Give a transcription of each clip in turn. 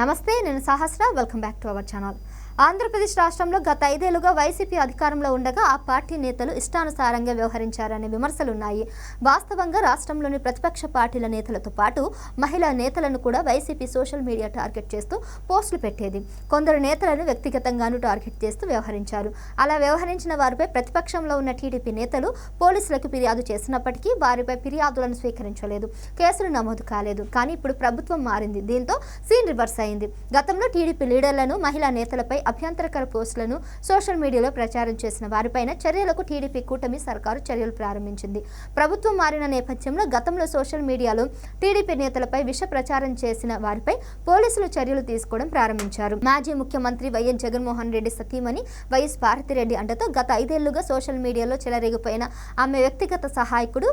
నమస్తే నేను Sahasra. Welcome back to our channel Andhra Pradesh రాష్ట్రంలో గత ఐదేళ్ళుగా వైసీపీ అధికారంలో ఉండగా ఆ పార్టీ నేతలు ఇష్టానుసారంగా వ్యవహరించారనే విమర్శలున్నాయి. వాస్తవంగా రాష్ట్రంలోని ప్రతిపక్ష పార్టీల నేతలతో పాటు మహిళా నేతలను కూడా వైసీపీ సోషల్ మీడియా టార్గెట్ చేస్తూ పోస్టులు పెట్టేది. కొందరు నేతలను వ్యక్తిగతంగానూ టార్గెట్ చేస్తూ వ్యవహరించారు. అలా వ్యవహరించిన వారిపై ప్రతిపక్షంలో ఉన్న టీడీపీ నేతలు పోలీసులకు ఫిర్యాదు చేసినప్పటికీ వారిపై ఫిర్యాదులను స్వీకరించలేదు. కేసులు నమోదు కాలేదు. కానీ ఇప్పుడు ప్రభుత్వం మారింది. దీంతో సీన్ రివర్స్ అయింది. గతంలో టీడీపీ లీడర్లను మహిళా నేతలపై అభ్యంతరకర పోస్టులను సోషల్ మీడియాలో ప్రచారం చేసిన వారిపైన చర్యలకు టీడీపీ కూటమి సర్కారు చర్యలు ప్రారంభించింది. ప్రభుత్వం మారిన నేపథ్యంలో గతంలో సోషల్ మీడియాలో టీడీపీ నేతలపై విష ప్రచారం చేసిన వారిపై పోలీసులు చర్యలు తీసుకోవడం ప్రారంభించారు. మాజీ ముఖ్యమంత్రి వైఎస్ జగన్మోహన్ రెడ్డి సతీమణి వైఎస్ భారతిరెడ్డి అంటతో గత ఐదేళ్ళుగా సోషల్ మీడియాలో చెలరేగిపోయిన ఆమె వ్యక్తిగత సహాయకుడు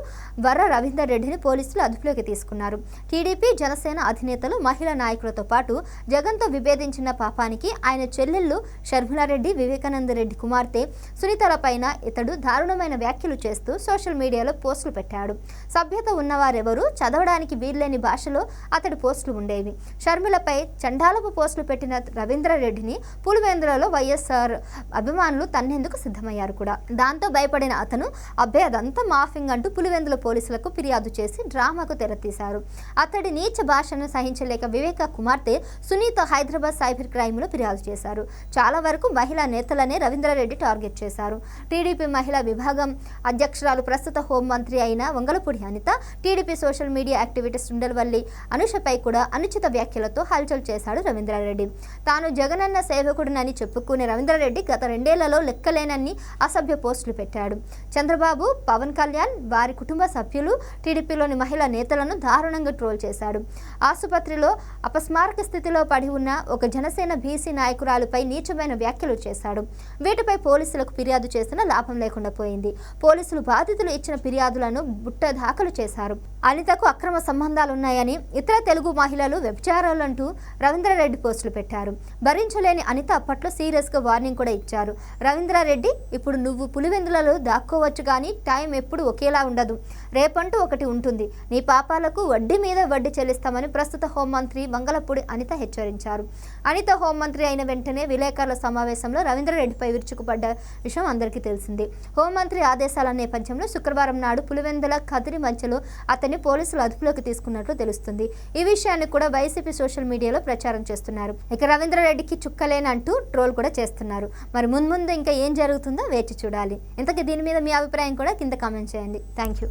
వర్ర రవీందర్ రెడ్డిని పోలీసులు అదుపులోకి తీసుకున్నారు. టీడీపీ జనసేన అధినేతలు మహిళా నాయకులతో పాటు జగన్తో విభేదించిన పాపానికి ఆయన చెల్లెలు చెల్లెళ్ళు షర్మిలారెడ్డి వివేకానంద రెడ్డి కుమార్తె సునీతలపైన ఇతడు దారుణమైన వ్యాఖ్యలు చేస్తూ సోషల్ మీడియాలో పోస్టులు పెట్టాడు. సభ్యత ఉన్నవారెవరూ చదవడానికి వీల్లేని భాషలో అతడి పోస్టులు ఉండేవి. షర్మిలపై చండాలపు పోస్టులు పెట్టిన రవీంద్రారెడ్డిని పులివేంద్రలో వైఎస్ఆర్ అభిమానులు తన్నేందుకు సిద్ధమయ్యారు కూడా. దాంతో భయపడిన అతను అబ్బే అదంతా మాఫింగ్ అంటూ పులివెందుల పోలీసులకు ఫిర్యాదు చేసి డ్రామాకు తెరతీశారు. అతడి నీచ భాషను సహించలేక వివేక కుమార్తె సునీత హైదరాబాద్ సైబర్ క్రైమ్లో ఫిర్యాదు చేశారు. చాలా వరకు మహిళా నేతలనే రవీంద్రారెడ్డి టార్గెట్ చేశారు. టీడీపీ మహిళా విభాగం అధ్యక్షురాలు ప్రస్తుత హోంమంత్రి అయిన Vangalapudi Anitha TDP social media activities Undavalli అనుషపై కూడా అనుచిత వ్యాఖ్యలతో హల్చల్ చేశాడు రవీంద్రారెడ్డి. తాను జగనన్న సేవకుడినని చెప్పుకునే రవీంద్రారెడ్డి గత రెండేళ్ళలో లెక్కలేనన్ని అసభ్య పోస్టులు పెట్టాడు. చంద్రబాబు పవన్ కళ్యాణ్ వారి కుటుంబ సభ్యులు టీడీపీలోని మహిళా నేతలను దారుణంగా ట్రోల్ చేశాడు. ఆసుపత్రిలో అపస్మారక స్థితిలో పడి ఉన్న ఒక జనసేన బీసీ నాయకురాలుపై నీచమైన వ్యాఖ్యలు చేశాడు. వీటిపై పోలీసులకు ఫిర్యాదు చేసిన లాభం లేకుండా పోయింది. పోలీసులు బాధితులు ఇచ్చిన ఫిర్యాదులను బుట్ట దాఖలు చేశారు. అనితకు అక్రమ సంబంధాలున్నాయని ఇతర తెలుగు మహిళలు వ్యభిచారాలంటూ రవీంద్రారెడ్డి పోస్టులు పెట్టారు. భరించలేని అనిత అప్పట్లో సీరియస్గా వార్నింగ్ కూడా ఇచ్చారు. రవీంద్రారెడ్డి ఇప్పుడు నువ్వు పులివెందులలో దాక్కోవచ్చు కానీ టైం ఎప్పుడు ఒకేలా ఉండదు. రేపంటూ ఒకటి ఉంటుంది. నీ పాపాలకు వడ్డీ మీద వడ్డీ చెల్లిస్తామని ప్రస్తుత హోంమంత్రి వంగలపూడి అనిత హెచ్చరించారు. అనిత హోంమంత్రి అయిన వెంటనే విలేకరుల సమావేశంలో రవీంద్రరెడ్డిపై విరుచుకుపడ్డ విషయం అందరికీ తెలిసింది. హోంమంత్రి ఆదేశాల నేపథ్యంలో శుక్రవారం నాడు పులివెందుల కదిరి మధ్యలో అతన్ని పోలీసులు అదుపులోకి తీసుకున్నట్లు తెలుస్తుంది. ఈ విషయాన్ని కూడా వైసీపీ సోషల్ మీడియాలో ప్రచారం చేస్తున్నారు. ఇక రవీంద్రరెడ్డికి చుక్కలేనంటూ ట్రోల్ కూడా చేస్తున్నారు. మరి ముందు ముందు ఇంకా ఏం జరుగుతుందో వేచి చూడాలి. ఇంతకీ దీని మీద మీ అభిప్రాయం కూడా కింద కామెంట్ చేయండి. Thank you